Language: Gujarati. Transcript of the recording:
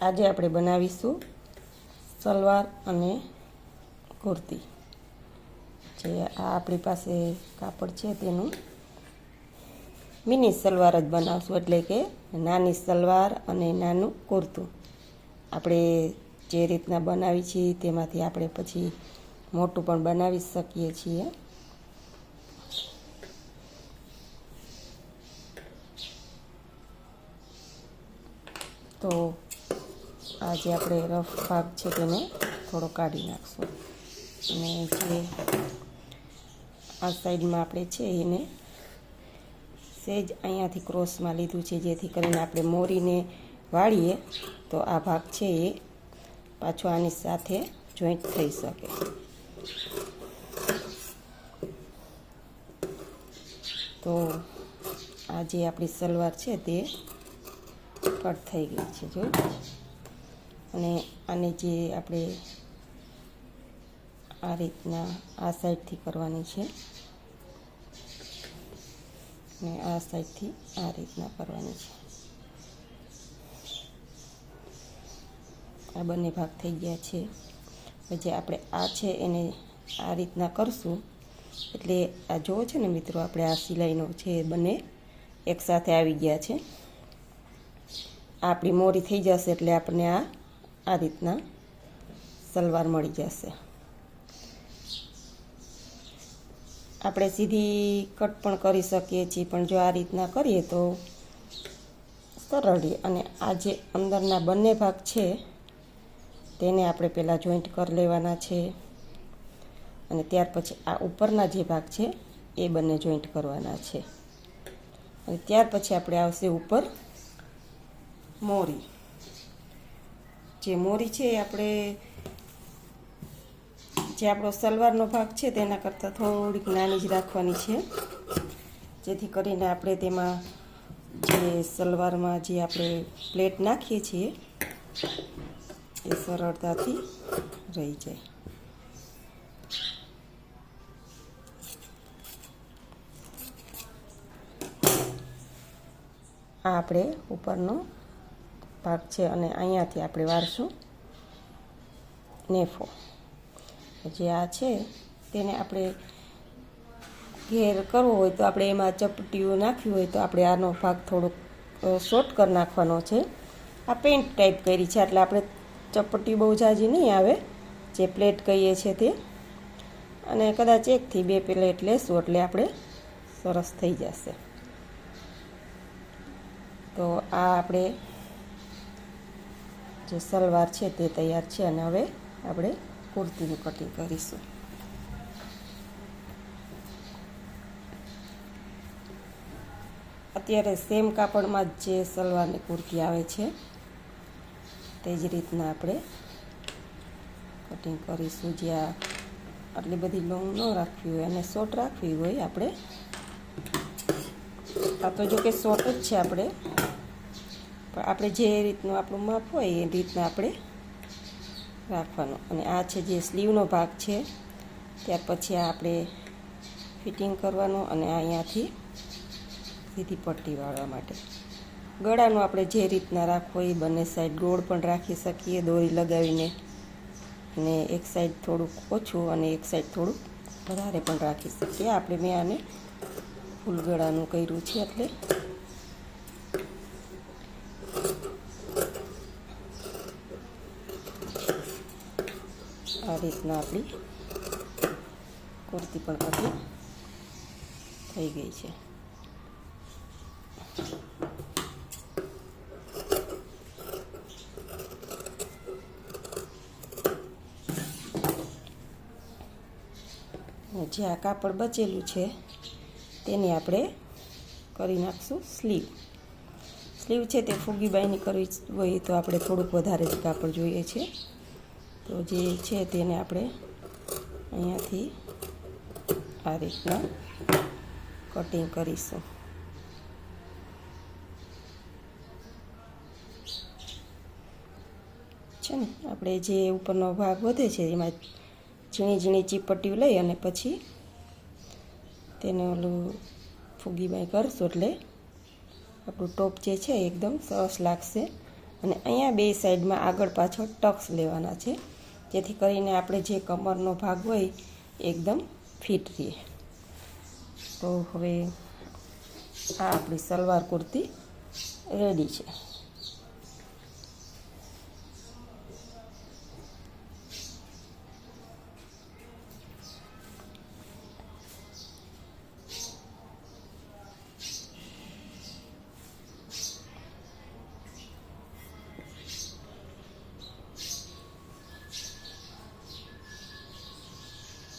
આજે આપણે બનાવીશું સલવાર અને કુર્તી. જે આ આપણી પાસે કાપડ છે તેનું. મિની સલવાર જ બનાવશું એટલે કે નાની સલવાર અને નાનું કુર્તું. આપણે જે રીતના બનાવી છીએ તેમાંથી આપણે પછી મોટું પણ બનાવી શકીએ છીએ. તો આ જે આપણે રફ ભાગ છે તેને થોડો કાઢી નાખશું. અને જે આ સાઈડમાં આપણે છે એને સેજ અહીંયાથી ક્રોસમાં લીધું છે, જેથી કરીને આપણે મોરીને વાળીએ તો આ ભાગ છે એ પાછો આની સાથે જોઈન્ટ થઈ શકે. તો આ જે આપણી સલવાર છે તે કટ થઈ ગઈ છે, જો. અને આને જે આપણે આ રીતના આ સાઈડથી કરવાની છે. અને આ સાઈડથી આ રીતના કરવાની છે. આ બંને ભાગ થઈ ગયા છે. પછી આપણે આ છે એને આ રીતના કરશું. એટલે આ જોવો છે ને મિત્રો, આપણે આ સિલાઈનો છે એ બંને એકસાથે આવી ગયા છે. આપણી મોરી થઈ જશે એટલે આપણને આ આ રીતના સલવાર મળી જશે. આપણે સીધી કટ પણ કરી શકીએ છીએ, પણ જો આ રીતના કરીએ તો સરળ રહે. અને આ જે અંદરના બંને ભાગ છે, તેને આપણે પહેલાં જોઈન્ટ કરી લેવાના છે. અને ત્યાર પછી આ ઉપરના જે ભાગ છે, એ બંને જોઈન્ટ કરવાના છે. અને ત્યાર પછી આપણે આવશે ઉપર મોરી. જે મોરી છે એ આપણે, જે આપણો સલવારનો ભાગ છે તેના કરતાં થોડીક નાની જ રાખવાની છે. જેથી કરીને આપણે તેમાં જે સલવારમાં જે આપણે પ્લેટ નાખીએ છીએ, એ સરળતાથી રહી જાય. આ આપણે ઉપરનો ભાગ છે અને અહીંયાથી આપણે વારશું નેફો. જે આ છે તેને આપણે ઘેર કરવો હોય તો આપણે એમાં ચપટીઓ નાખવી હોય તો આપણે આનો ભાગ થોડોક શોર્ટ કરી નાખવાનો છે. આ પેન્ટ ટાઈપ કરી છે, એટલે આપણે ચપટી બહુ જાજી નહીં આવે. જે પ્લેટ કહીએ છીએ તે. અને કદાચ એકથી બે પ્લેટ લેશું એટલે આપણે સરસ થઈ જશે. તો આ આપણે જે સલવાર છે તે તૈયાર છે અને હવે આપણે કુર્તીનું કટિંગ કરીશું. અત્યારે સેમ કાપડમાં જ સલવારની કુર્તી આવે છે, તે જ રીતના આપણે કટિંગ કરીશું. જ્યાં આટલી બધી લોંગ ન રાખવી હોય અને શોર્ટ રાખવી હોય, આપણે આ તો જો કે શોર્ટ જ છે આપણે. પણ આપણે જે રીતનું આપણું માપ હોય એ રીતના આપણે રાખવાનું. અને આ છે જે સ્લીવનો ભાગ છે, ત્યાર પછી આ આપણે ફિટિંગ કરવાનું અને અહીંયાથી સીધી પટ્ટી વાળવા માટે. ગળાનું આપણે જે રીતના રાખવો એ બંને સાઈડ ગોળ પણ રાખી શકીએ, દોરી લગાવીને. અને એક સાઈડ થોડુંક ઓછું અને એક સાઈડ થોડુંક વધારે પણ રાખી શકીએ. આપણે મેં આને ફૂલ ગળાનું કર્યું છે એટલે આ રીતના આપણી કુર્તી પણ કટિંગ થઈ ગઈ છે. જે આ કાપડ બચેલું છે, તેને આપણે કરી નાખશું સ્લીવ. સ્લીવ છે તે ફૂગીબાઈની કરવી હોય તો આપણે થોડુંક વધારે જ કાપડ જોઈએ છે. તો જે છે તેને આપણે અહીંયાથી આ રીતના કટિંગ કરીશું. છે ને? આપણે જે ઉપરનો ભાગ વધે છે, એમાં ઝીણી ઝીણી ચીપટ્ટીઓ લઈ અને પછી તેને ઓલું ફૂગી બાઈ કરશું એટલે આપણું ટોપ જે છે એકદમ સરસ લાગશે. અને અહીંયા બે સાઈડમાં આગળ પાછળ ટક્સ લેવાના છે. જેથી કરીને આપણે જે કમરનો ભાગ હોય એકદમ ફિટ રહે તો હવે આ આપણી સલવાર કુર્તી રેડી છે.